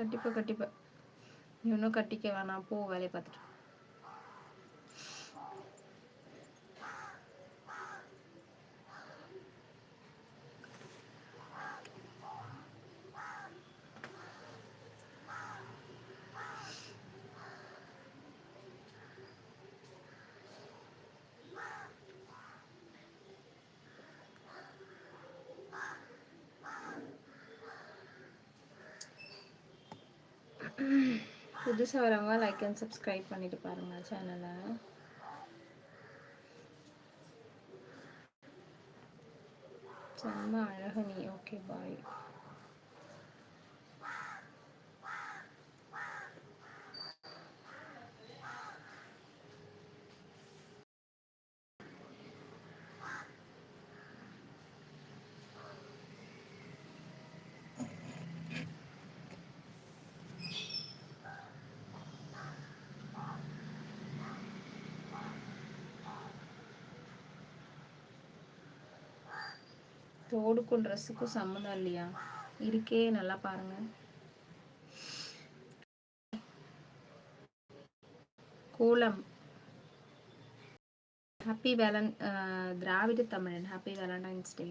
கண்டிப்பாக கண்டிப்பாக இன்னும் கட்டிக்க வேணாம். போ வேலையை பார்த்துட்டு. புதுசாக வரவங்க லைக் அண்ட் சப்ஸ்கிரைப் பண்ணிட்டு பாருங்கள் சேனலை செம்ம அழகனி ஓகே பாய் தோடுக்கும் ட்ரெஸ்ஸுக்கும் சம்மந்தம் இல்லையா? இருக்கே நல்லா பாருங்க. கோலம். ஹாப்பி வேலன் திராவிட தமிழன் ஹாப்பி வேலண்டைன்ஸ் டே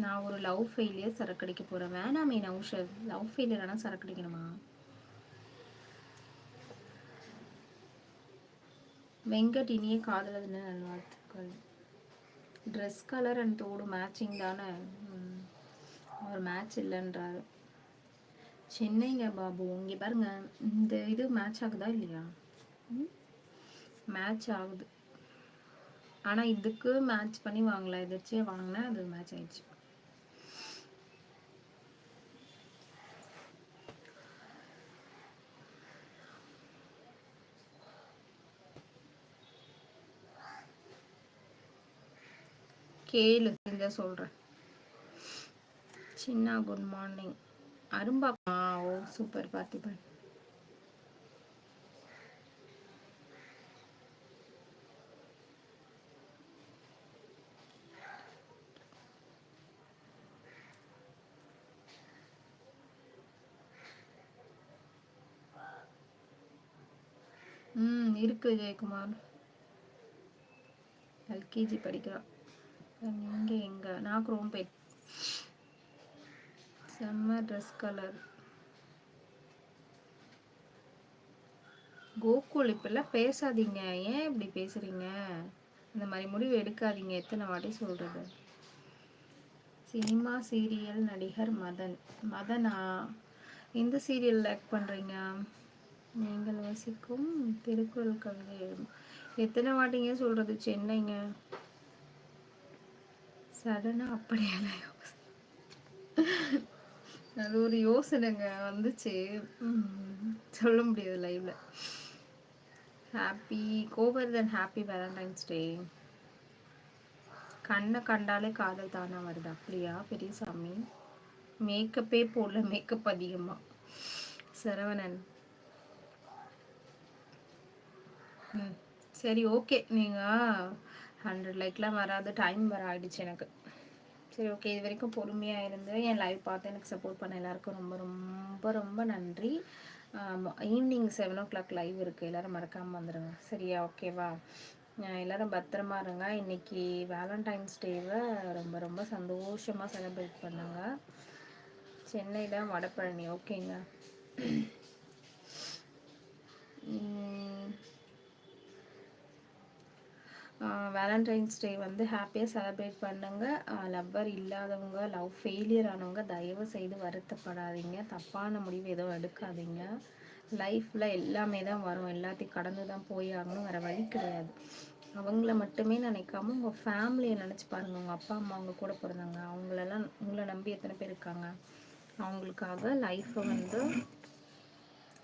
நான் ஒரு லவ் ஃபெயிலியர் சரக்கடிக்க போகிறேன் வேணாமே நவுஷர் லவ் ஃபெயிலியர் ஆனால் சரக்கடிக்கணுமா? வெங்கட் இனிய காதலதுன்னு நல்வாழ்த்துக்கள். ட்ரெஸ் கலர் அண்ட் தோடு மேட்சிங் தானே? அவர் மேட்ச் இல்லைன்றாரு. சென்னைங்க பாபு இங்கே பாருங்க. இந்த இது மேட்ச் ஆகுதா இல்லையா? மேட்ச் ஆகுது. ஆனால் இதுக்கு மேட்ச் பண்ணி வாங்கலாம் எதிர்ச்சியாக வாங்கினா அது மேட்ச் ஆயிடுச்சு. கேளு இந்த சொல்கிறேன் சின்ன குட் மார்னிங் அரும்பா ஓ சூப்பர் பார்த்திபன். ம் இருக்கு ஜெயக்குமார். எல்கேஜி படிக்கிறான். நீங்கள் எங்கே? நான் குரோம்பேட். செம்ம ட்ரெஸ் கலர் கோகுல் இப்பெல்லாம் பேசாதீங்க. ஏன் இப்படி பேசுறீங்க? இந்த மாதிரி முடிவு எடுக்காதீங்க. எத்தனை வாட்டி சொல்றது? சினிமா சீரியல் நடிகர் மதன். மதனா? எந்த சீரியல் லைக் பண்ணுறீங்க நீங்கள் வசிக்கும் திருக்குறள் கவிதை எத்தனை வாட்டிங்க சொல்கிறது சென்னைங்க. சடனாக அப்படியெல்லாம் அது ஒரு யோசனைங்க வந்துச்சு. சொல்ல முடியாது லைவ்ல. ஹாப்பி கோவர் தென் ஹாப்பி வேலண்டைன்ஸ் டே கண்ணை கண்டாலே காதல் தானே வருது? அப்படியா பெரியசாமி? மேக்கப்பே போடல மேக்கப் அதிகமாக சரவணன். ம் சரி ஓகே நீங்கள் ஹண்ட்ரட் லைக்லாம் வராது டைம் வர ஆகிடுச்சு எனக்கு. சரி ஓகே இது வரைக்கும் பொறுமையாக இருந்து என் லைவ் பார்த்து எனக்கு சப்போர்ட் பண்ண எல்லாருக்கும் ரொம்ப ரொம்ப ரொம்ப நன்றி. Evening seven o'clock live இருக்குது எல்லோரும் மறக்காமல் வந்துடுங்க சரியா? ஓகேவா எல்லோரும் பத்திரமா இருங்க. இன்றைக்கி வேலண்டைன்ஸ் டேவை ரொம்ப ரொம்ப சந்தோஷமாக செலிப்ரேட் பண்ணுங்க. சென்னையில் வடபழனி ஓகேங்க வேலண்டைன்ஸ் டே வந்து ஹாப்பியாக செலப்ரேட் பண்ணுங்க. லவ்வர் இல்லாதவங்க லவ் ஃபெயிலியர் ஆனவங்க தயவு செய்து வருத்தப்படாதீங்க. தப்பான முடிவு எதுவும் எடுக்காதீங்க. லைஃப்பில் எல்லாமே தான் வரும். எல்லாத்தையும் கடந்து தான் போய் ஆகணும். வேறு வழி கிடையாது. அவங்கள மட்டுமே நினைக்காம உங்கள் ஃபேமிலியை நினச்சி பாருங்கள் உங்கள் அப்பா அம்மா அவங்க கூட பிறந்தாங்க அவங்களெல்லாம் உங்களை நம்பி எத்தனை பேர் இருக்காங்க? அவங்களுக்காக லைஃப்பை வந்து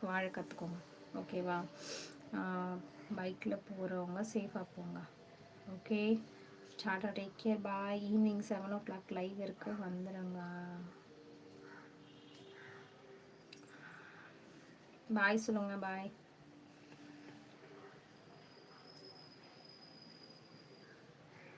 வாழ கற்றுக்கோங்க ஓகேவா பைக்கில் போகிறவங்க சேஃபாக போங்க. Okay tata take care bye evening seven o'clock live இருக்கு வந்துடுங்க பாய் சொல்லுங்கள் பாய்